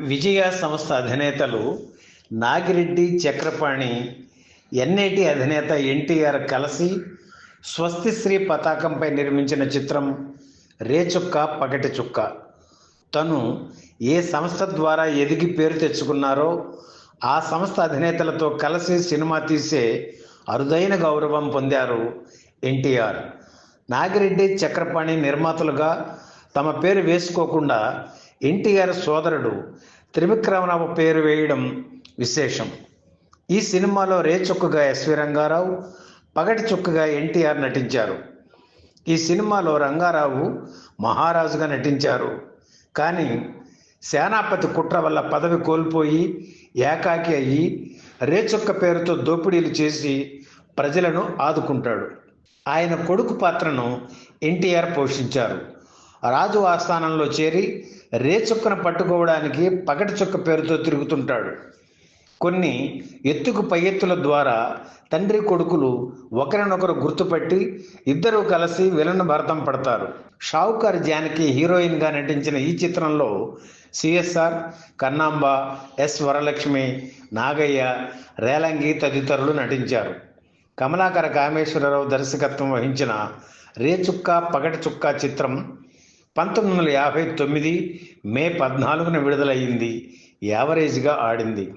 విజయ సంస్థ అధినేతలు నాగిరెడ్డి చక్రపాణి ఎన్ఐటి అధినేత ఎన్టీఆర్ కలిసి స్వస్తిశ్రీ పతాకంపై నిర్మించిన చిత్రం రేచుక్క పగటి చుక్క. తను ఏ సంస్థ ద్వారా ఎదిగి పేరు తెచ్చుకున్నారో ఆ సంస్థ అధినేతలతో కలిసి సినిమా తీసే అరుదైన గౌరవం పొందారు ఎన్టీఆర్. నాగిరెడ్డి చక్రపాణి నిర్మాతలుగా తమ పేరు వేసుకోకుండా ఎన్టీఆర్ సోదరుడు త్రివిక్రమరావు పేరు వేయడం విశేషం. ఈ సినిమాలో రేచుక్కగా ఎస్వి రంగారావు పగటి చుక్కగా ఎన్టీఆర్ నటించారు. ఈ సినిమాలో రంగారావు మహారాజుగా నటించారు. కానీ సేనాపతి కుట్ర వల్ల పదవి కోల్పోయి ఏకాకి అయ్యి రేచుక్క పేరుతో దోపిడీలు చేసి ప్రజలను ఆదుకుంటాడు. ఆయన కొడుకు పాత్రను ఎన్టీఆర్ పోషించారు. రాజు ఆస్థానంలో చేరి రేచుక్కను పట్టుకోవడానికి పగటి చుక్క పేరుతో తిరుగుతుంటాడు. కొన్ని ఎత్తుకు పై ఎత్తుల ద్వారా తండ్రి కొడుకులు ఒకరినొకరు గుర్తుపట్టి ఇద్దరూ కలిసి విలన్ భరతం పడతారు. షావుకార్ జానకి హీరోయిన్గా నటించిన ఈ చిత్రంలో సిఎస్ఆర్ కన్నాంబ ఎస్ వరలక్ష్మి నాగయ్య రేలంగి తదితరులు నటించారు. కమలాకర కామేశ్వరరావు దర్శకత్వం వహించిన రేచుక్క పగటి చుక్క చిత్రం పంతొమ్మిది వందల యాభై తొమ్మిది మే పద్నాలుగున విడుదలయ్యింది. యావరేజ్గా ఆడింది.